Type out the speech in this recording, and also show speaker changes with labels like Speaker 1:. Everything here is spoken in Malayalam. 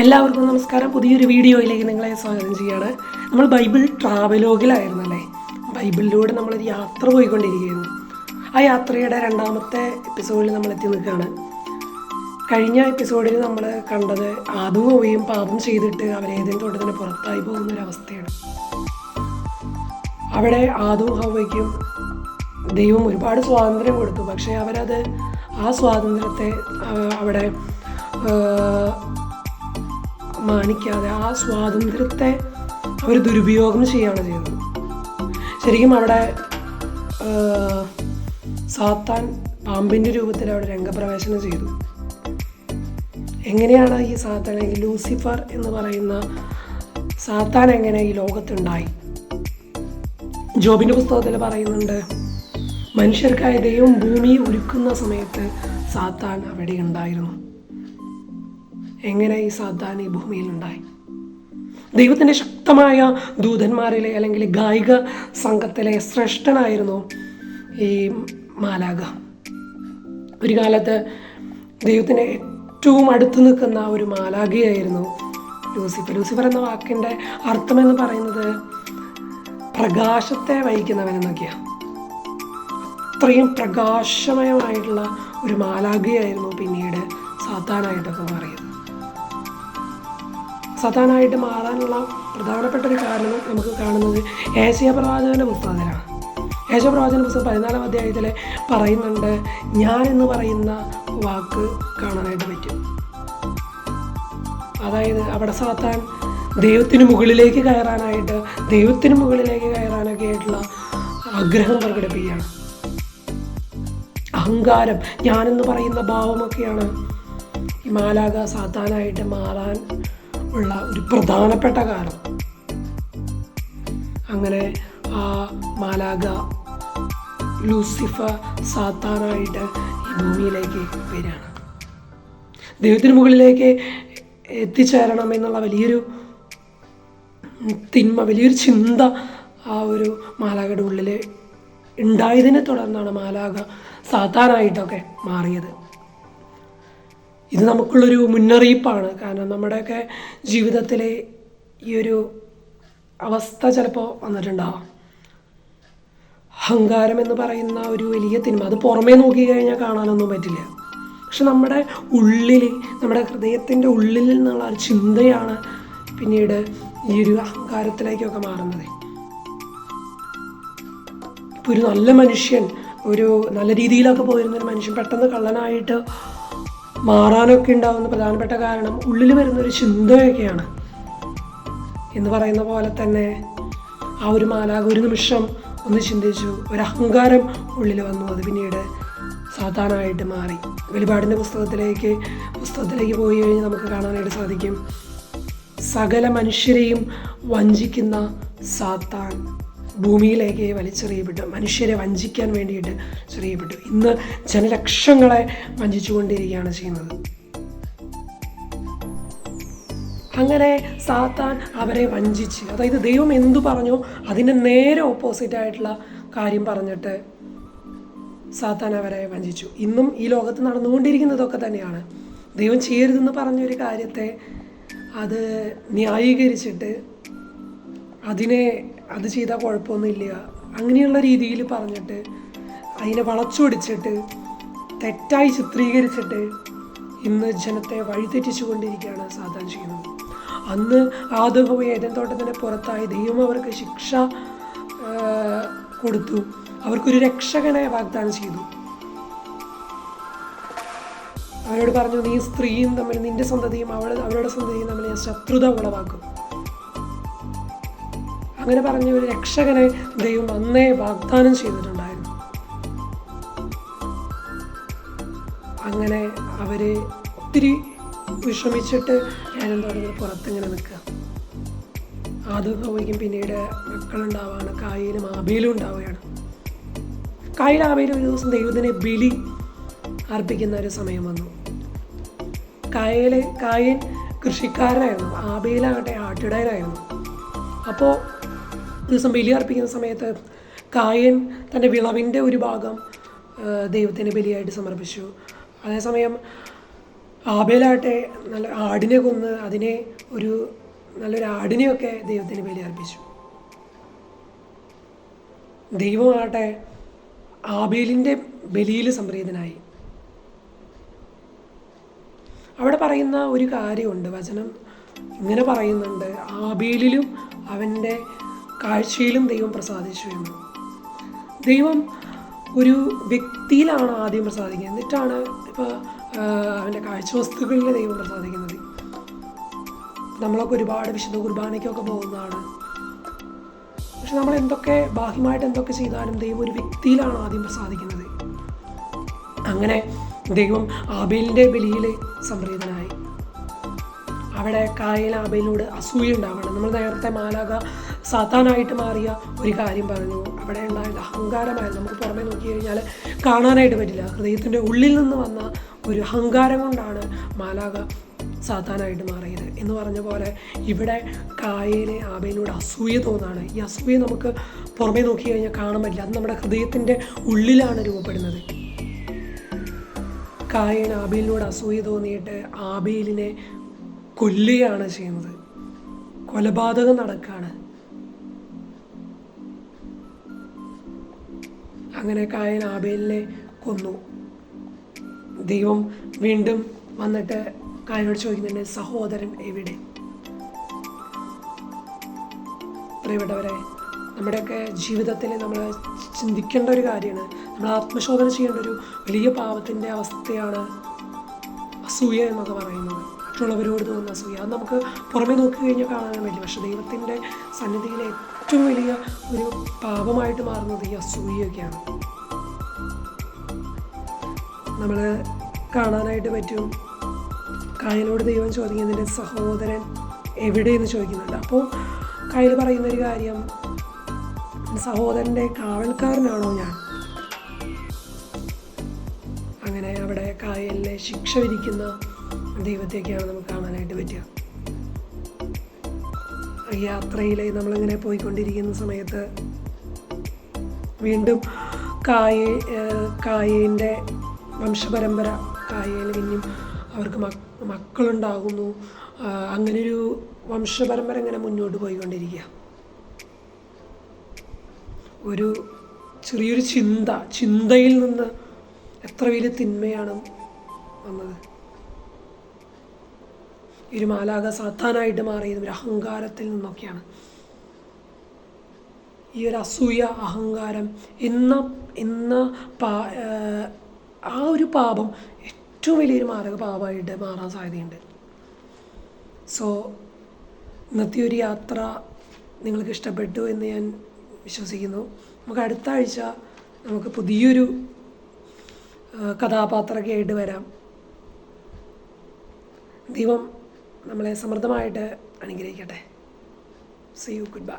Speaker 1: എല്ലാവർക്കും നമസ്കാരം. പുതിയൊരു വീഡിയോയിലേക്ക് നിങ്ങളെ സ്വാഗതം ചെയ്യാണ്. നമ്മൾ ബൈബിൾ ട്രാവലോഗിലായിരുന്നല്ലേ? ബൈബിളിലൂടെ നമ്മളൊരു യാത്ര പോയിക്കൊണ്ടിരിക്കുകയായിരുന്നു. ആ യാത്രയുടെ രണ്ടാമത്തെ എപ്പിസോഡിൽ നമ്മൾ എത്തി നിൽക്കുകയാണ്. കഴിഞ്ഞ എപ്പിസോഡിൽ നമ്മൾ കണ്ടത് ആദവും ഹോവയും പാപം ചെയ്തിട്ട് അവരേതെങ്കിലും തോട്ടത്തിന് പുറത്തായി പോകുന്ന ഒരു അവസ്ഥയാണ് അവിടെ ആദവും ഹവയ്ക്കും ദൈവം ഒരുപാട് സ്വാതന്ത്ര്യം കൊടുത്തു. പക്ഷേ അവരത് ആ സ്വാതന്ത്ര്യത്തെ അവിടെ ആ, മാനിക്കാതെ ആ സ്വാതന്ത്ര്യത്തെ അവർ ദുരുപയോഗം ചെയ്യുകയാണ് ചെയ്യുന്നത്. ശരിക്കും അവിടെ സാത്താൻ പാമ്പിന്റെ രൂപത്തിൽ അവിടെ രംഗപ്രവേശനം ചെയ്തു. എങ്ങനെയാണ് ഈ സാത്താൻ ഈ ലൂസിഫർ എന്ന് പറയുന്ന സാത്താൻ എങ്ങനെ ഈ ലോകത്തുണ്ടായി? ജോബിന്റെ പുസ്തകത്തിൽ പറയുന്നുണ്ട് മനുഷ്യർക്കായി ദൈവം ഭൂമി ഒരുക്കുന്ന സമയത്ത് സാത്താൻ അവിടെ ഉണ്ടായിരുന്നു. എങ്ങനെ ഈ സാത്താൻ ഈ ഭൂമിയിൽ ഉണ്ടായി? ദൈവത്തിന്റെ ശക്തമായ ദൂതന്മാരിലെ അല്ലെങ്കിൽ ഗായിക സംഘത്തിലെ ശ്രേഷ്ഠനായിരുന്നു ഈ മാലാഗ ഒരു കാലത്ത് ദൈവത്തിന് ഏറ്റവും അടുത്ത് നിൽക്കുന്ന ഒരു മാലാഖയായിരുന്നു ലൂസിഫർ. ലൂസിഫർ എന്ന വാക്കിന്റെ അർത്ഥമെന്ന് പറയുന്നത് പ്രകാശത്തെ വഹിക്കുന്നവൻ എന്നൊക്കെയാണ്. അത്രയും പ്രകാശമയമായിട്ടുള്ള ഒരു മാലാഖയായിരുന്നു പിന്നീട് സാത്താനായിട്ടൊക്കെ മാറിയത്. സാത്താനായിട്ട് മാറാനുള്ള പ്രധാനപ്പെട്ട ഒരു കാരണം നമുക്ക് കാണുന്നത് ഏഷ്യ പ്രവാചകന്റെ പുസ്തകത്തിലാണ്. ഏഷ്യ പ്രവാചകൻ പുസ്തകം പതിനാലാം അധ്യായത്തിൽ പറയുന്നുണ്ട് ഞാൻ എന്ന് പറയുന്ന വാക്ക് കാണാനായിട്ട് പറ്റും. അതായത് അവിടെ സാത്താൻ ദൈവത്തിന് മുകളിലേക്ക് കയറാനായിട്ട് ദൈവത്തിന് മുകളിലേക്ക് കയറാനൊക്കെ ആയിട്ടുള്ള ആഗ്രഹം പ്രകടിപ്പിക്കുകയാണ്. അഹങ്കാരം ഞാനെന്ന് പറയുന്ന ഭാവമൊക്കെയാണ് ഈ സാത്താനായിട്ട് മാറാൻ ഉള്ള ഒരു പ്രധാനപ്പെട്ട കാലം. അങ്ങനെ ആ മാലാഗ ലൂസിഫ സാത്താനായിട്ട് ഈ ഭൂമിയിലേക്ക് വരികയാണ്. ദൈവത്തിന് മുകളിലേക്ക് എത്തിച്ചേരണം എന്നുള്ള വലിയൊരു തിന്മ വലിയൊരു ചിന്ത ആ ഒരു മാലാകയുടെ ഉള്ളിൽ ഉണ്ടായതിനെ തുടർന്നാണ് മാലാഗ സാത്താനായിട്ടൊക്കെ മാറിയത്. ഇത് നമുക്കുള്ളൊരു മുന്നറിയിപ്പാണ്. കാരണം നമ്മുടെയൊക്കെ ജീവിതത്തിലെ ഈ ഒരു അവസ്ഥ ചിലപ്പോൾ വന്നിട്ടുണ്ടാവാം. അഹങ്കാരം എന്ന് പറയുന്ന ഒരു വലിയ തിന്മ. അത് പുറമേ നോക്കി കഴിഞ്ഞാൽ കാണാനൊന്നും പറ്റില്ല. പക്ഷെ നമ്മുടെ ഉള്ളിൽ നമ്മുടെ ഹൃദയത്തിന്റെ ഉള്ളിൽ നിന്നുള്ള ഒരു ചിന്തയാണ് പിന്നീട് ഈ ഒരു അഹങ്കാരത്തിലേക്കൊക്കെ മാറുന്നത്. ഇപ്പോൾ ഒരു നല്ല മനുഷ്യൻ ഒരു നല്ല രീതിയിലൊക്കെ പോയിരുന്ന ഒരു മനുഷ്യൻ പെട്ടെന്ന് കള്ളനായിട്ട് മാറാനൊക്കെ ഉണ്ടാവുന്ന പ്രധാനപ്പെട്ട കാരണം ഉള്ളിൽ വരുന്ന ഒരു ചിന്തയൊക്കെയാണ്. എന്ന് പറയുന്ന പോലെ തന്നെ ആ ഒരു മാലാഖ ഒരു നിമിഷം ഒന്ന് ചിന്തിച്ചു. ഒരു അഹങ്കാരം ഉള്ളിൽ വന്നു. അത് പിന്നീട് സാധാരണമായിട്ട് മാറി. വെളിപാടിന്റെ പുസ്തകത്തിലേക്ക് പുസ്തകത്തിലേക്ക് പോയി കഴിഞ്ഞാൽ നമുക്ക് കാണാനായിട്ട് സാധിക്കും. സകല മനുഷ്യരെയും വഞ്ചിക്കുന്ന സാത്താൻ. ഭൂമിയിലേക്ക് വലിച്ചെറിയപ്പെട്ടു. മനുഷ്യരെ വഞ്ചിക്കാൻ വേണ്ടിയിട്ട് ചെറിയപ്പെട്ടു. ഇന്ന് ജനലക്ഷങ്ങളെ വഞ്ചിച്ചുകൊണ്ടിരിക്കുകയാണ് ചെയ്യുന്നത്. അങ്ങനെ സാത്താൻ അവരെ വഞ്ചിച്ച് അതായത് ദൈവം എന്തു പറഞ്ഞോ? അതിന് നേരെ ഓപ്പോസിറ്റ് ആയിട്ടുള്ള കാര്യം പറഞ്ഞിട്ട് സാത്താൻ അവരെ വഞ്ചിച്ചു. ഇന്നും ഈ ലോകത്ത് നടന്നുകൊണ്ടിരിക്കുന്നതൊക്കെ തന്നെയാണ്. ദൈവം ചെയ്യരുതെന്ന് പറഞ്ഞൊരു കാര്യത്തെ അത് ന്യായീകരിച്ചിട്ട് അതിനെ അത് ചെയ്താൽ കുഴപ്പമൊന്നുമില്ല. അങ്ങനെയുള്ള രീതിയിൽ പറഞ്ഞിട്ട് അതിനെ വളച്ചൊടിച്ചിട്ട് തെറ്റായി ചിത്രീകരിച്ചിട്ട് ഇന്ന് ജനത്തെ വഴിതെറ്റിച്ചു കൊണ്ടിരിക്കുകയാണ് സാധാരണ ചെയ്യുന്നത്. അന്ന് ആദവും ഏതൻ തോട്ടത്തിന്റെ പുറത്തായി ദൈവം അവർക്ക് ശിക്ഷ കൊടുത്തു. അവർക്കൊരു രക്ഷകനെ വാഗ്ദാനം ചെയ്തു. അവരോട് പറഞ്ഞു നീ സ്ത്രീയും തമ്മിൽ നിന്റെ സന്തതിയും അവൾ അവരുടെ സന്തതിയും തമ്മിൽ ഞാൻ ശത്രുത ഉളവാക്കും അങ്ങനെ പറഞ്ഞ ഒരു രക്ഷകനെ ദൈവം അന്നേ വാഗ്ദാനം ചെയ്തിട്ടുണ്ടായിരുന്നു. അങ്ങനെ അവർ ഒത്തിരി വിഷമിച്ചിട്ട് ഞാനെന്തോടെ പുറത്തിങ്ങനെ നിൽക്കുക. ആദ്യം സംഭവിക്കും പിന്നീട് മക്കളുണ്ടാവുകയാണ് കായലും ആബേലും ഉണ്ടാവുകയാണ്. കായൽ ആബേലും ഒരു ദിവസം ദൈവത്തിനെ ബലി അർപ്പിക്കുന്ന ഒരു സമയം വന്നു. കായൽ കായൻ കൃഷിക്കാരനായിരുന്നു. ആബേലാകട്ടെ ആട്ടിടയനായിരുന്നു. അപ്പോൾ ദിവസം ബലി അർപ്പിക്കുന്ന സമയത്ത് കായൻ തന്റെ വിളവിന്റെ ഒരു ഭാഗം ദൈവത്തിന് ബലിയായിട്ട് സമർപ്പിച്ചു. അതേസമയം ആബേലാട്ടെ നല്ല ആടിനെ കൊന്ന് അതിനെ ഒരു നല്ലൊരു ആടിനെയൊക്കെ ദൈവത്തിന് ബലിയർപ്പിച്ചു. ദൈവമാകട്ടെ ആബേലിന്റെ ബലിയിൽ സംപ്രീതനായി. അവിടെ പറയുന്ന ഒരു കാര്യമുണ്ട് വചനം ഇങ്ങനെ പറയുന്നുണ്ട് ആബേലിലും അവന്റെ കാഴ്ചയിലും ദൈവം പ്രസാദിച്ചു എന്ന്. ദൈവം ഒരു വ്യക്തിയിലാണ് ആദ്യം പ്രസാദിക്കുന്നത്. എന്നിട്ടാണ് ഇപ്പോൾ അവന്റെ കാഴ്ച വസ്തുക്കളിൽ ദൈവം പ്രസാദിക്കുന്നത്. നമ്മളൊക്കെ ഒരുപാട് വിശുദ്ധ കുർബാനയ്ക്കൊക്കെ പോകുന്നതാണ്. പക്ഷെ നമ്മൾ എന്തൊക്കെ ബാഹ്യമായിട്ട് എന്തൊക്കെ ചെയ്താലും ദൈവം ഒരു വ്യക്തിയിലാണ് ആദ്യം പ്രസാദിക്കുന്നത്. അങ്ങനെ ദൈവം ആബേലിന്റെ ബലിയിൽ സംപ്രീതനായി. അവിടെ കായലാബയിലൂടെ അസൂയ ഉണ്ടാവണം. നമ്മൾ നേരത്തെ മാലാക സാത്താനായിട്ട് മാറിയ ഒരു കാര്യം പറഞ്ഞു. അവിടെ ഉണ്ടായ അഹങ്കാരമായിരുന്നു. നമുക്ക് പുറമെ നോക്കി കഴിഞ്ഞാൽ കാണാനായിട്ട് പറ്റില്ല. ഹൃദയത്തിന്റെ ഉള്ളിൽ നിന്ന് വന്ന ഒരു അഹങ്കാരം കൊണ്ടാണ് മാലാക സാത്താനായിട്ട് മാറിയത് എന്ന് പറഞ്ഞ പോലെ ഇവിടെ കായലെ ആബേലിനോട് അസൂയ തോന്നാണ്. ഈ അസൂയ നമുക്ക് പുറമേ നോക്കി കഴിഞ്ഞാൽ കാണാൻ പറ്റില്ല. അത് നമ്മുടെ ഹൃദയത്തിന്റെ ഉള്ളിലാണ് രൂപപ്പെടുന്നത്. കായൻ ആബേലിനോട് അസൂയ തോന്നിയിട്ട് ആബേലിനെ കൊല്ലുകയാണ് ചെയ്യുന്നത്. കൊലപാതകം നടക്കുകയാണ്. അങ്ങനെ കായൻ ആബേലിനെ കൊന്നു. ദൈവം വീണ്ടും വന്നിട്ട് കായനോട് ചോദിക്കുന്നുണ്ട് സഹോദരൻ എവിടെ? പ്രിയപ്പെട്ടവരെ നമ്മുടെയൊക്കെ ജീവിതത്തിൽ നമ്മൾ ചിന്തിക്കേണ്ട ഒരു കാര്യമാണ്. നമ്മൾ ആത്മശോധന ചെയ്യേണ്ട ഒരു വലിയ പാപത്തിന്റെ അവസ്ഥയാണ് അസൂയ എന്നൊക്കെ പറയുന്നത്. മറ്റുള്ളവരോട് തോന്നുന്ന അസൂയ. അത് നമുക്ക് പുറമേ നോക്കി കഴിഞ്ഞാൽ കാണാൻ പറ്റില്ല. പക്ഷെ ദൈവത്തിന്റെ സന്നിധിയിലെ ഏറ്റവും വലിയ ഒരു പാപമായിട്ട് മാറുന്നത് ഈ അസൂയൊക്കെയാണ് നമ്മൾ കാണാനായിട്ട് പറ്റും. കായലോട് ദൈവം ചോദിക്കുന്നതിന്റെ സഹോദരൻ എവിടെയെന്ന് ചോദിക്കുന്നുണ്ട്. അപ്പോൾ കായൽ പറയുന്ന ഒരു കാര്യം സഹോദരന്റെ കാവൽക്കാരനാണോ ഞാൻ? അങ്ങനെ അവിടെ കായലിലെ ശിക്ഷ വിധിക്കുന്ന ദൈവത്തെയൊക്കെയാണ് നമുക്ക് കാണാനായിട്ട് പറ്റുക. യാത്രയിൽ നമ്മളിങ്ങനെ പോയിക്കൊണ്ടിരിക്കുന്ന സമയത്ത് വീണ്ടും കായ കായേന്റെ വംശപരമ്പര കായയിൽ പിന്നെയും അവർക്ക് മക് മക്കളുണ്ടാകുന്നു. അങ്ങനൊരു വംശപരമ്പര ഇങ്ങനെ മുന്നോട്ട് പോയിക്കൊണ്ടിരിക്കുക. ഒരു ചെറിയൊരു ചിന്ത ചിന്തയിൽ നിന്ന് എത്ര വലിയ തിന്മയാണ് വന്നത്. ഈ ഒരു മാലാക സാത്താനായിട്ട് മാറിയത് ഒരു അഹങ്കാരത്തിൽ നിന്നൊക്കെയാണ്. ഈ ഒരു അസൂയ അഹങ്കാരം എന്ന എന്ന പാ ആ ഒരു പാപം ഏറ്റവും വലിയൊരു മാരക പാപമായിട്ട് മാറാൻ സാധ്യതയുണ്ട്. സോ ഇന്നത്തെ ഒരു യാത്ര നിങ്ങൾക്ക് ഇഷ്ടപ്പെട്ടു എന്ന് ഞാൻ വിശ്വസിക്കുന്നു. നമുക്ക് അടുത്ത ആഴ്ച നമുക്ക് പുതിയൊരു കഥാപാത്രമൊക്കെ ആയിട്ട് വരാം. ദൈവം നമ്മളെ സമൃദ്ധമായിട്ട് അനുഗ്രഹിക്കട്ടെ. C you good bye